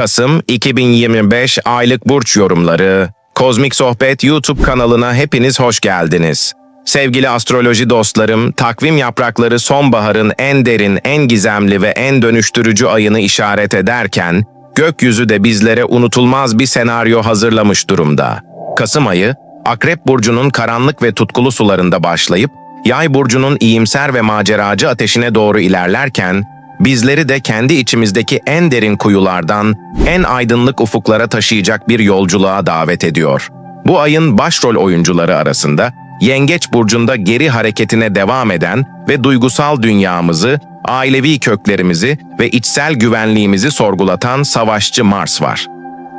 Kasım 2025 aylık burç yorumları. Kozmik Sohbet YouTube kanalına hepiniz hoş geldiniz. Sevgili astroloji dostlarım, takvim yaprakları sonbaharın en derin, en gizemli ve en dönüştürücü ayını işaret ederken, gökyüzü de bizlere unutulmaz bir senaryo hazırlamış durumda. Kasım ayı, Akrep Burcu'nun karanlık ve tutkulu sularında başlayıp, Yay Burcu'nun iyimser ve maceracı ateşine doğru ilerlerken, bizleri de kendi içimizdeki en derin kuyulardan en aydınlık ufuklara taşıyacak bir yolculuğa davet ediyor. Bu ayın başrol oyuncuları arasında Yengeç burcunda geri hareketine devam eden ve duygusal dünyamızı, ailevi köklerimizi ve içsel güvenliğimizi sorgulatan savaşçı Mars var.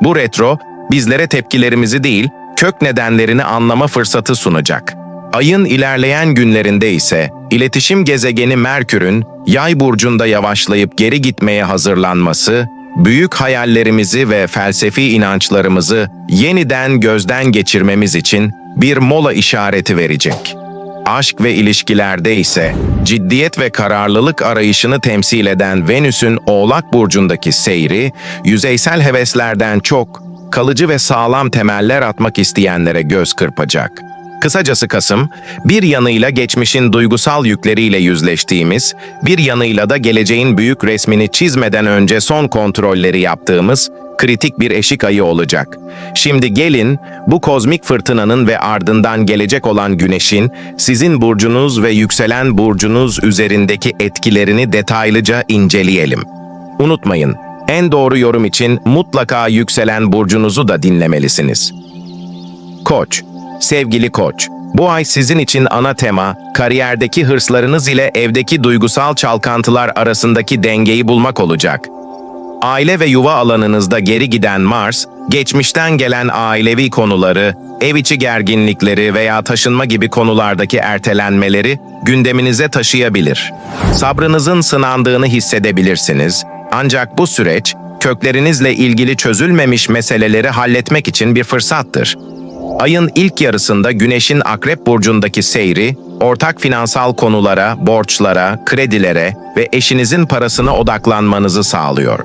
Bu retro bizlere tepkilerimizi değil, kök nedenlerini anlama fırsatı sunacak. Ayın ilerleyen günlerinde ise iletişim gezegeni Merkür'ün Yay burcunda yavaşlayıp geri gitmeye hazırlanması, büyük hayallerimizi ve felsefi inançlarımızı yeniden gözden geçirmemiz için bir mola işareti verecek. Aşk ve ilişkilerde ise ciddiyet ve kararlılık arayışını temsil eden Venüs'ün Oğlak burcundaki seyri, yüzeysel heveslerden çok kalıcı ve sağlam temeller atmak isteyenlere göz kırpacak. Kısacası Kasım, bir yanıyla geçmişin duygusal yükleriyle yüzleştiğimiz, bir yanıyla da geleceğin büyük resmini çizmeden önce son kontrolleri yaptığımız kritik bir eşik ayı olacak. Şimdi gelin bu kozmik fırtınanın ve ardından gelecek olan güneşin sizin burcunuz ve yükselen burcunuz üzerindeki etkilerini detaylıca inceleyelim. Unutmayın, en doğru yorum için mutlaka yükselen burcunuzu da dinlemelisiniz. Koç, sevgili Koç, bu ay sizin için ana tema, kariyerdeki hırslarınız ile evdeki duygusal çalkantılar arasındaki dengeyi bulmak olacak. Aile ve yuva alanınızda geri giden Mars, geçmişten gelen ailevi konuları, ev içi gerginlikleri veya taşınma gibi konulardaki ertelenmeleri gündeminize taşıyabilir. Sabrınızın sınandığını hissedebilirsiniz. Ancak bu süreç, köklerinizle ilgili çözülmemiş meseleleri halletmek için bir fırsattır. Ayın ilk yarısında Güneş'in Akrep burcundaki seyri, ortak finansal konulara, borçlara, kredilere ve eşinizin parasına odaklanmanızı sağlıyor.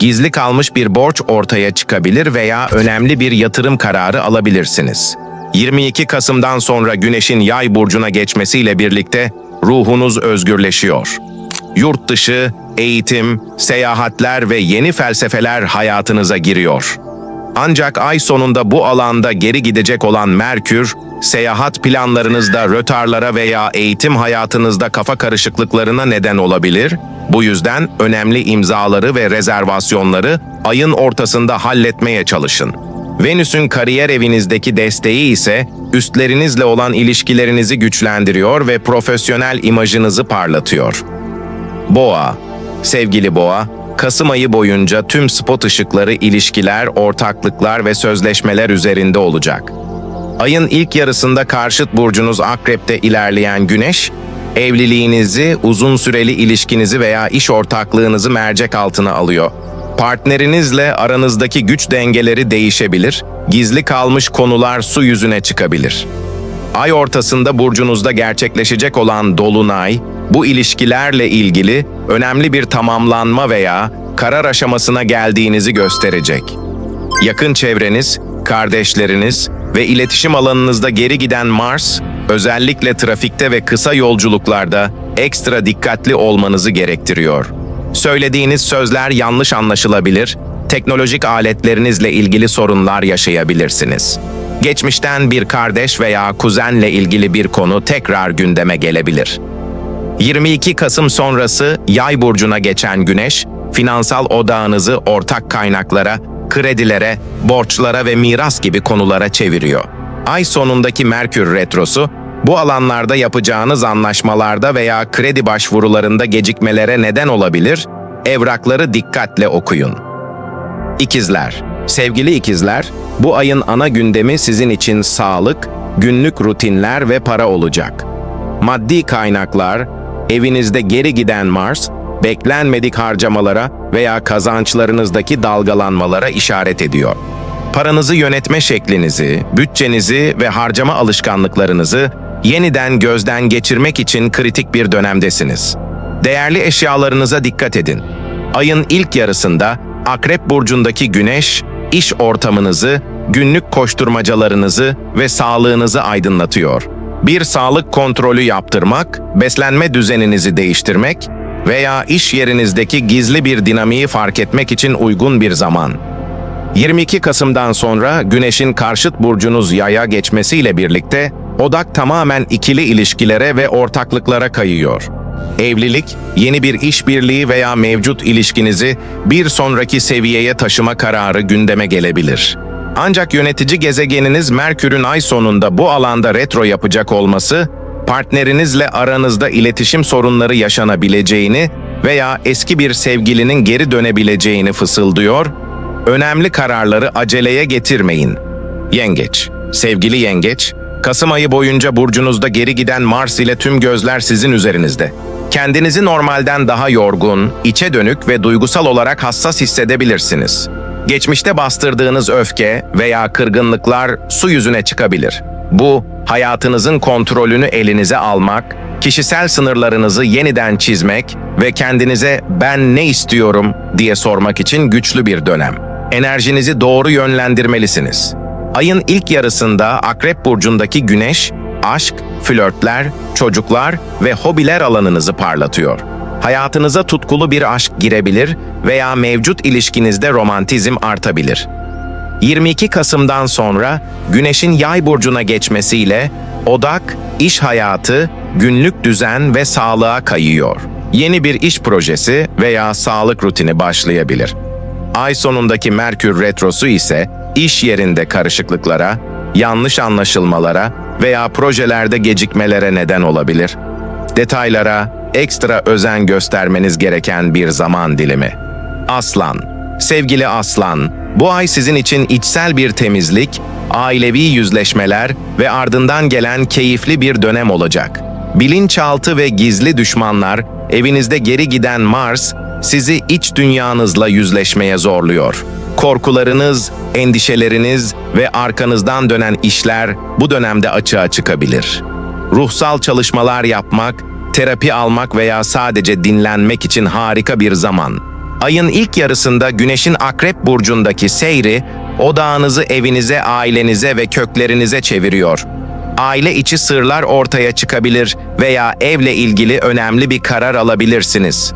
Gizli kalmış bir borç ortaya çıkabilir veya önemli bir yatırım kararı alabilirsiniz. 22 Kasım'dan sonra Güneş'in Yay burcuna geçmesiyle birlikte ruhunuz özgürleşiyor. Yurt dışı, eğitim, seyahatler ve yeni felsefeler hayatınıza giriyor. Ancak ay sonunda bu alanda geri gidecek olan Merkür, seyahat planlarınızda rötarlara veya eğitim hayatınızda kafa karışıklıklarına neden olabilir. Bu yüzden önemli imzaları ve rezervasyonları ayın ortasında halletmeye çalışın. Venüs'ün kariyer evinizdeki desteği ise üstlerinizle olan ilişkilerinizi güçlendiriyor ve profesyonel imajınızı parlatıyor. Boğa, sevgili Boğa, Kasım ayı boyunca tüm spot ışıkları ilişkiler, ortaklıklar ve sözleşmeler üzerinde olacak. Ayın ilk yarısında karşıt burcunuz Akrep'te ilerleyen Güneş, evliliğinizi, uzun süreli ilişkinizi veya iş ortaklığınızı mercek altına alıyor. Partnerinizle aranızdaki güç dengeleri değişebilir, gizli kalmış konular su yüzüne çıkabilir. Ay ortasında burcunuzda gerçekleşecek olan dolunay, bu ilişkilerle ilgili önemli bir tamamlanma veya karar aşamasına geldiğinizi gösterecek. Yakın çevreniz, kardeşleriniz ve iletişim alanınızda geri giden Mars, özellikle trafikte ve kısa yolculuklarda ekstra dikkatli olmanızı gerektiriyor. Söylediğiniz sözler yanlış anlaşılabilir, teknolojik aletlerinizle ilgili sorunlar yaşayabilirsiniz. Geçmişten bir kardeş veya kuzenle ilgili bir konu tekrar gündeme gelebilir. 22 Kasım sonrası Yay burcuna geçen Güneş, finansal odağınızı ortak kaynaklara, kredilere, borçlara ve miras gibi konulara çeviriyor. Ay sonundaki Merkür retrosu, bu alanlarda yapacağınız anlaşmalarda veya kredi başvurularında gecikmelere neden olabilir, evrakları dikkatle okuyun. İkizler, sevgili ikizler, bu ayın ana gündemi sizin için sağlık, günlük rutinler ve para olacak. Maddi kaynaklar, evinizde geri giden Mars, beklenmedik harcamalara veya kazançlarınızdaki dalgalanmalara işaret ediyor. Paranızı yönetme şeklinizi, bütçenizi ve harcama alışkanlıklarınızı yeniden gözden geçirmek için kritik bir dönemdesiniz. Değerli eşyalarınıza dikkat edin. Ayın ilk yarısında Akrep burcundaki güneş, iş ortamınızı, günlük koşturmacalarınızı ve sağlığınızı aydınlatıyor. Bir sağlık kontrolü yaptırmak, beslenme düzeninizi değiştirmek veya iş yerinizdeki gizli bir dinamiği fark etmek için uygun bir zaman. 22 Kasım'dan sonra Güneş'in karşıt burcunuz Yay'a geçmesiyle birlikte odak tamamen ikili ilişkilere ve ortaklıklara kayıyor. Evlilik, yeni bir işbirliği veya mevcut ilişkinizi bir sonraki seviyeye taşıma kararı gündeme gelebilir. Ancak yönetici gezegeniniz Merkür'ün ay sonunda bu alanda retro yapacak olması, partnerinizle aranızda iletişim sorunları yaşanabileceğini veya eski bir sevgilinin geri dönebileceğini fısıldıyor Önemli kararları aceleye getirmeyin. Yengeç, sevgili yengeç, Kasım ayı boyunca burcunuzda geri giden Mars ile tüm gözler sizin üzerinizde. Kendinizi normalden daha yorgun, içe dönük ve duygusal olarak hassas hissedebilirsiniz. Geçmişte bastırdığınız öfke veya kırgınlıklar su yüzüne çıkabilir. Bu, hayatınızın kontrolünü elinize almak, kişisel sınırlarınızı yeniden çizmek ve kendinize ben ne istiyorum diye sormak için güçlü bir dönem enerjinizi doğru yönlendirmelisiniz. Ayın ilk yarısında Akrep Burcu'ndaki güneş, aşk, flörtler, çocuklar ve hobiler alanınızı parlatıyor. Hayatınıza tutkulu bir aşk girebilir veya mevcut ilişkinizde romantizm artabilir. 22 Kasım'dan sonra Güneş'in Yay burcuna geçmesiyle odak, iş hayatı, günlük düzen ve sağlığa kayıyor. Yeni bir iş projesi veya sağlık rutini başlayabilir. Ay sonundaki Merkür retrosu ise iş yerinde karışıklıklara, yanlış anlaşılmalara veya projelerde gecikmelere neden olabilir. Detaylara ekstra özen göstermeniz gereken bir zaman dilimi. Aslan, sevgili Aslan, bu ay sizin için içsel bir temizlik, ailevi yüzleşmeler ve ardından gelen keyifli bir dönem olacak. Bilinçaltı ve gizli düşmanlar, evinizde geri giden Mars, sizi iç dünyanızla yüzleşmeye zorluyor. Korkularınız, endişeleriniz ve arkanızdan dönen işler bu dönemde açığa çıkabilir. Ruhsal çalışmalar yapmak, terapi almak veya sadece dinlenmek için harika bir zaman. Ayın ilk yarısında Güneş'in Akrep burcundaki seyri odağınızı evinize, ailenize ve köklerinize çeviriyor. Aile içi sırlar ortaya çıkabilir veya evle ilgili önemli bir karar alabilirsiniz.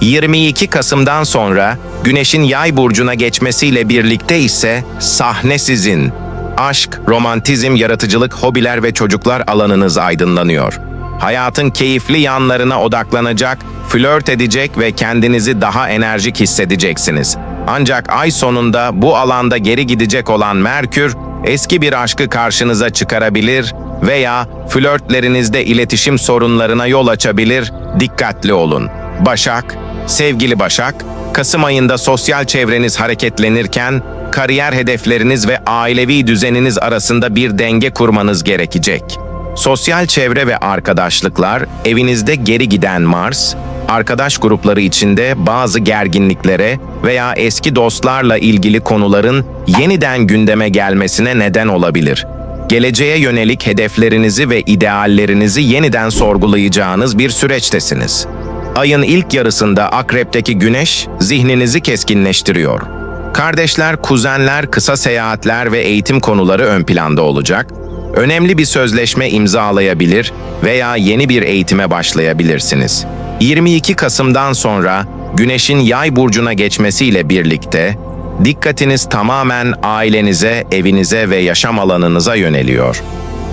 22 Kasım'dan sonra Güneş'in Yay burcuna geçmesiyle birlikte ise sahne sizin. Aşk, romantizm, yaratıcılık, hobiler ve çocuklar alanınız aydınlanıyor. Hayatın keyifli yanlarına odaklanacak, flört edecek ve kendinizi daha enerjik hissedeceksiniz. Ancak ay sonunda bu alanda geri gidecek olan Merkür, eski bir aşkı karşınıza çıkarabilir veya flörtlerinizde iletişim sorunlarına yol açabilir, dikkatli olun. Başak, Sevgili Başak, Kasım ayında sosyal çevreniz hareketlenirken kariyer hedefleriniz ve ailevi düzeniniz arasında bir denge kurmanız gerekecek. Sosyal çevre ve arkadaşlıklar, evinizde geri giden Mars, arkadaş grupları içinde bazı gerginliklere veya eski dostlarla ilgili konuların yeniden gündeme gelmesine neden olabilir. Geleceğe yönelik hedeflerinizi ve ideallerinizi yeniden sorgulayacağınız bir süreçtesiniz. Ayın ilk yarısında Akrep'teki güneş zihninizi keskinleştiriyor. Kardeşler, kuzenler, kısa seyahatler ve eğitim konuları ön planda olacak. Önemli bir sözleşme imzalayabilir veya yeni bir eğitime başlayabilirsiniz. 22 Kasım'dan sonra Güneş'in Yay burcuna geçmesiyle birlikte dikkatiniz tamamen ailenize, evinize ve yaşam alanınıza yöneliyor.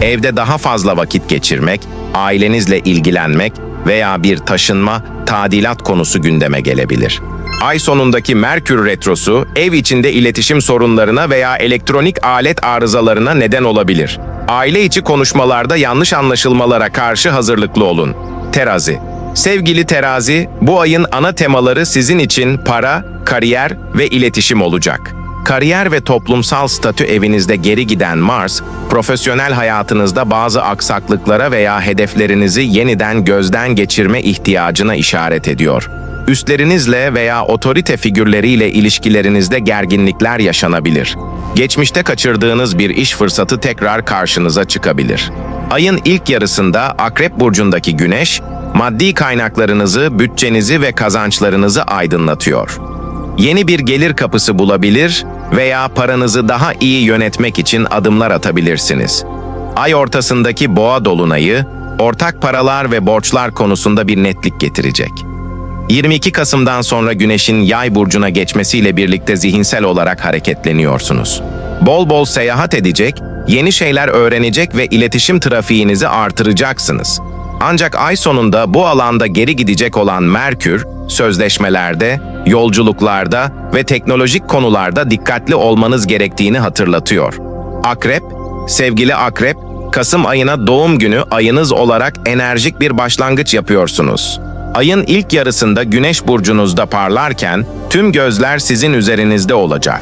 Evde daha fazla vakit geçirmek, ailenizle ilgilenmek veya bir taşınma, tadilat konusu gündeme gelebilir. Ay sonundaki Merkür Retrosu, ev içinde iletişim sorunlarına veya elektronik alet arızalarına neden olabilir. Aile içi konuşmalarda yanlış anlaşılmalara karşı hazırlıklı olun. Terazi Sevgili terazi, bu ayın ana temaları sizin için para, kariyer ve iletişim olacak. Kariyer ve toplumsal statü evinizde geri giden Mars, profesyonel hayatınızda bazı aksaklıklara veya hedeflerinizi yeniden gözden geçirme ihtiyacına işaret ediyor. Üstlerinizle veya otorite figürleriyle ilişkilerinizde gerginlikler yaşanabilir. Geçmişte kaçırdığınız bir iş fırsatı tekrar karşınıza çıkabilir. Ayın ilk yarısında Akrep burcundaki Güneş, maddi kaynaklarınızı, bütçenizi ve kazançlarınızı aydınlatıyor. yeni bir gelir kapısı bulabilir veya paranızı daha iyi yönetmek için adımlar atabilirsiniz. Ay ortasındaki boğa dolunayı, ortak paralar ve borçlar konusunda bir netlik getirecek. 22 Kasım'dan sonra Güneş'in Yay burcuna geçmesiyle birlikte zihinsel olarak hareketleniyorsunuz. Bol bol seyahat edecek, yeni şeyler öğrenecek ve iletişim trafiğinizi artıracaksınız. Ancak ay sonunda bu alanda geri gidecek olan Merkür, sözleşmelerde, yolculuklarda ve teknolojik konularda dikkatli olmanız gerektiğini hatırlatıyor. Akrep, sevgili Akrep, Kasım ayına doğum günü ayınız olarak enerjik bir başlangıç yapıyorsunuz. Ayın ilk yarısında Güneş burcunuzda parlarken tüm gözler sizin üzerinizde olacak.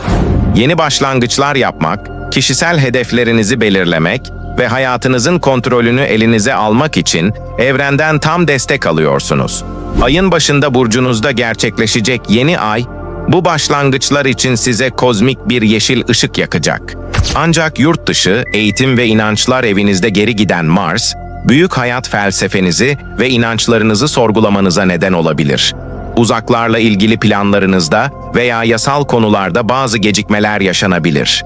Yeni başlangıçlar yapmak, kişisel hedeflerinizi belirlemek ve hayatınızın kontrolünü elinize almak için evrenden tam destek alıyorsunuz. Ayın başında burcunuzda gerçekleşecek yeni ay, bu başlangıçlar için size kozmik bir yeşil ışık yakacak. Ancak yurt dışı, eğitim ve inançlar evinizde geri giden Mars, büyük hayat felsefenizi ve inançlarınızı sorgulamanıza neden olabilir. Uzaklarla ilgili planlarınızda veya yasal konularda bazı gecikmeler yaşanabilir.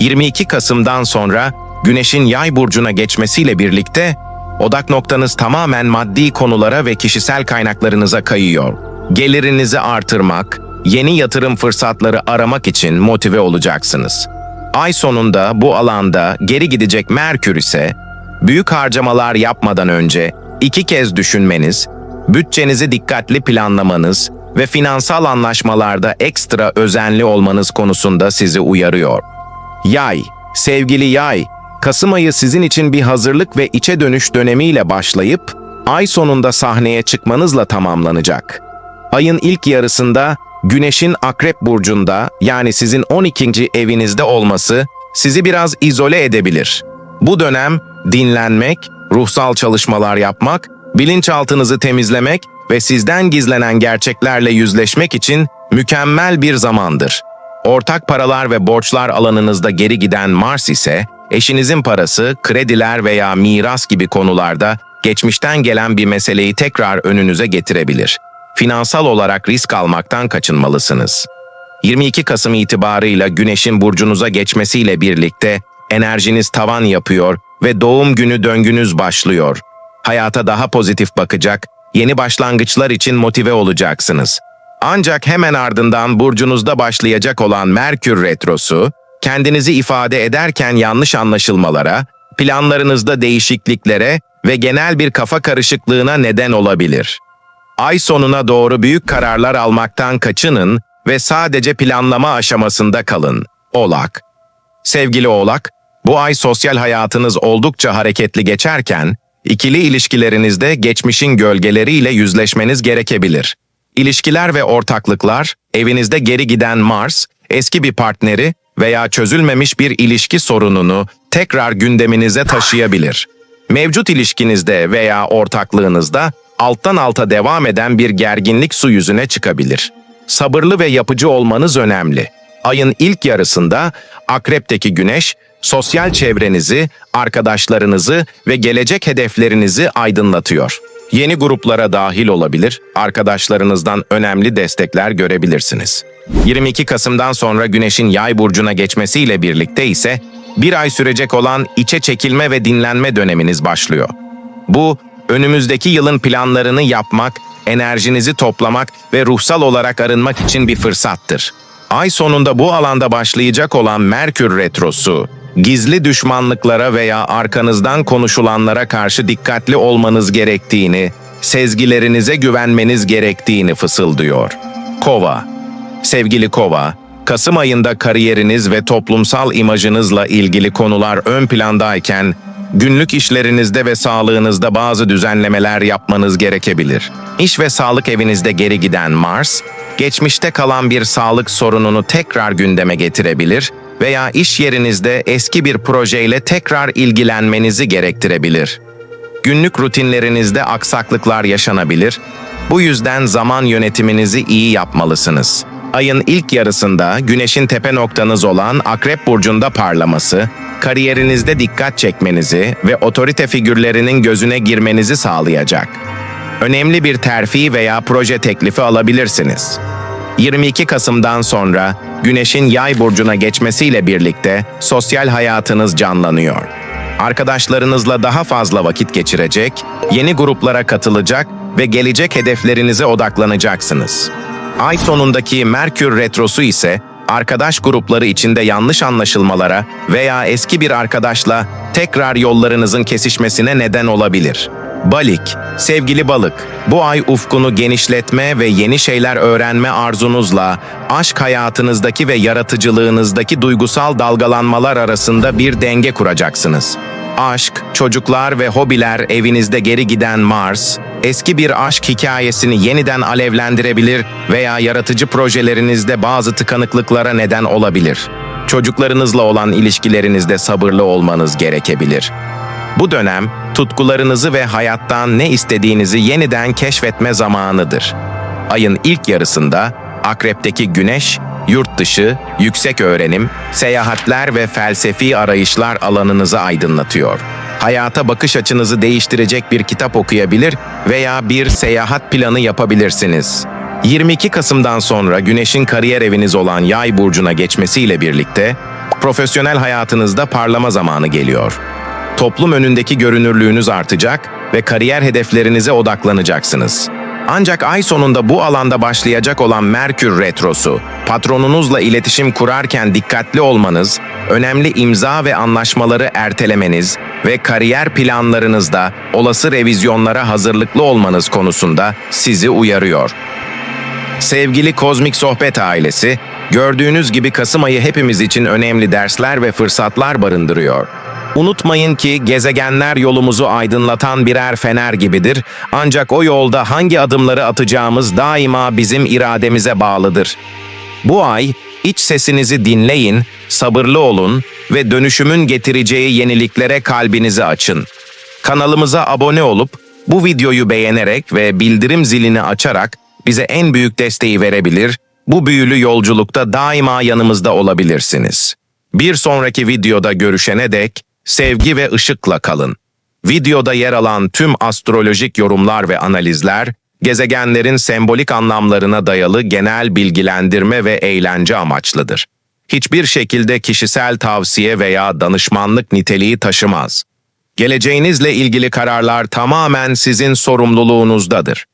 22 Kasım'dan sonra Güneş'in Yay burcuna geçmesiyle birlikte odak noktanız tamamen maddi konulara ve kişisel kaynaklarınıza kayıyor. Gelirinizi artırmak, yeni yatırım fırsatları aramak için motive olacaksınız. Ay sonunda bu alanda geri gidecek Merkür ise büyük harcamalar yapmadan önce iki kez düşünmeniz, bütçenizi dikkatli planlamanız ve finansal anlaşmalarda ekstra özenli olmanız konusunda sizi uyarıyor. Yay, sevgili yay, Kasım ayı sizin için bir hazırlık ve içe dönüş dönemiyle başlayıp, ay sonunda sahneye çıkmanızla tamamlanacak. Ayın ilk yarısında Güneş'in Akrep Burcu'nda yani sizin 12. evinizde olması sizi biraz izole edebilir. Bu dönem dinlenmek, ruhsal çalışmalar yapmak, bilinçaltınızı temizlemek ve sizden gizlenen gerçeklerle yüzleşmek için mükemmel bir zamandır. Ortak paralar ve borçlar alanınızda geri giden Mars ise, eşinizin parası, krediler veya miras gibi konularda geçmişten gelen bir meseleyi tekrar önünüze getirebilir. Finansal olarak risk almaktan kaçınmalısınız. 22 Kasım itibarıyla Güneş'in burcunuza geçmesiyle birlikte enerjiniz tavan yapıyor ve doğum günü döngünüz başlıyor. Hayata daha pozitif bakacak, yeni başlangıçlar için motive olacaksınız. Ancak hemen ardından burcunuzda başlayacak olan Merkür Retrosu, kendinizi ifade ederken yanlış anlaşılmalara, planlarınızda değişikliklere ve genel bir kafa karışıklığına neden olabilir. Ay sonuna doğru büyük kararlar almaktan kaçının ve sadece planlama aşamasında kalın. Oğlak Sevgili Oğlak, bu ay sosyal hayatınız oldukça hareketli geçerken, ikili ilişkilerinizde geçmişin gölgeleriyle yüzleşmeniz gerekebilir. İlişkiler ve ortaklıklar, evinizde geri giden Mars, eski bir partneri veya çözülmemiş bir ilişki sorununu tekrar gündeminize taşıyabilir. Mevcut ilişkinizde veya ortaklığınızda alttan alta devam eden bir gerginlik su yüzüne çıkabilir. Sabırlı ve yapıcı olmanız önemli. Ayın ilk yarısında Akrep'teki Güneş, sosyal çevrenizi, arkadaşlarınızı ve gelecek hedeflerinizi aydınlatıyor. Yeni gruplara dahil olabilir, arkadaşlarınızdan önemli destekler görebilirsiniz. 22 Kasım'dan sonra Güneş'in Yay burcuna geçmesiyle birlikte ise bir ay sürecek olan içe çekilme ve dinlenme döneminiz başlıyor. Bu, önümüzdeki yılın planlarını yapmak, enerjinizi toplamak ve ruhsal olarak arınmak için bir fırsattır. Ay sonunda bu alanda başlayacak olan Merkür Retrosu, gizli düşmanlıklara veya arkanızdan konuşulanlara karşı dikkatli olmanız gerektiğini, sezgilerinize güvenmeniz gerektiğini fısıldıyor. Kova Sevgili Kova, Kasım ayında kariyeriniz ve toplumsal imajınızla ilgili konular ön plandayken, günlük işlerinizde ve sağlığınızda bazı düzenlemeler yapmanız gerekebilir. İş ve sağlık evinizde geri giden Mars, geçmişte kalan bir sağlık sorununu tekrar gündeme getirebilir veya iş yerinizde eski bir projeyle tekrar ilgilenmenizi gerektirebilir. Günlük rutinlerinizde aksaklıklar yaşanabilir, bu yüzden zaman yönetiminizi iyi yapmalısınız. Ayın ilk yarısında güneşin tepe noktanız olan Akrep Burcu'nda parlaması, kariyerinizde dikkat çekmenizi ve otorite figürlerinin gözüne girmenizi sağlayacak. Önemli bir terfi veya proje teklifi alabilirsiniz. 22 Kasım'dan sonra Güneş'in Yay burcuna geçmesiyle birlikte sosyal hayatınız canlanıyor. Arkadaşlarınızla daha fazla vakit geçirecek, yeni gruplara katılacak ve gelecek hedeflerinize odaklanacaksınız. Ay sonundaki Merkür retrosu ise arkadaş grupları içinde yanlış anlaşılmalara veya eski bir arkadaşla tekrar yollarınızın kesişmesine neden olabilir. Balik, sevgili balık, bu ay ufkunu genişletme ve yeni şeyler öğrenme arzunuzla aşk hayatınızdaki ve yaratıcılığınızdaki duygusal dalgalanmalar arasında bir denge kuracaksınız. Aşk, çocuklar ve hobiler evinizde geri giden Mars, eski bir aşk hikayesini yeniden alevlendirebilir veya yaratıcı projelerinizde bazı tıkanıklıklara neden olabilir. Çocuklarınızla olan ilişkilerinizde sabırlı olmanız gerekebilir. Bu dönem tutkularınızı ve hayattan ne istediğinizi yeniden keşfetme zamanıdır. Ayın ilk yarısında Akrep'teki Güneş, yurt dışı, yüksek öğrenim, seyahatler ve felsefi arayışlar alanınızı aydınlatıyor. Hayata bakış açınızı değiştirecek bir kitap okuyabilir veya bir seyahat planı yapabilirsiniz. 22 Kasım'dan sonra Güneş'in kariyer eviniz olan Yay burcuna geçmesiyle birlikte profesyonel hayatınızda parlama zamanı geliyor. Toplum önündeki görünürlüğünüz artacak ve kariyer hedeflerinize odaklanacaksınız. Ancak ay sonunda bu alanda başlayacak olan Merkür Retrosu, patronunuzla iletişim kurarken dikkatli olmanız, önemli imza ve anlaşmaları ertelemeniz ve kariyer planlarınızda olası revizyonlara hazırlıklı olmanız konusunda sizi uyarıyor. Sevgili Kozmik Sohbet ailesi, gördüğünüz gibi Kasım ayı hepimiz için önemli dersler ve fırsatlar barındırıyor. Unutmayın ki gezegenler yolumuzu aydınlatan birer fener gibidir. Ancak o yolda hangi adımları atacağımız daima bizim irademize bağlıdır. Bu ay iç sesinizi dinleyin, sabırlı olun ve dönüşümün getireceği yeniliklere kalbinizi açın. Kanalımıza abone olup bu videoyu beğenerek ve bildirim zilini açarak bize en büyük desteği verebilir, bu büyülü yolculukta daima yanımızda olabilirsiniz. Bir sonraki videoda görüşene dek sevgi ve ışıkla kalın. Videoda yer alan tüm astrolojik yorumlar ve analizler, gezegenlerin sembolik anlamlarına dayalı genel bilgilendirme ve eğlence amaçlıdır. Hiçbir şekilde kişisel tavsiye veya danışmanlık niteliği taşımaz. Geleceğinizle ilgili kararlar tamamen sizin sorumluluğunuzdadır.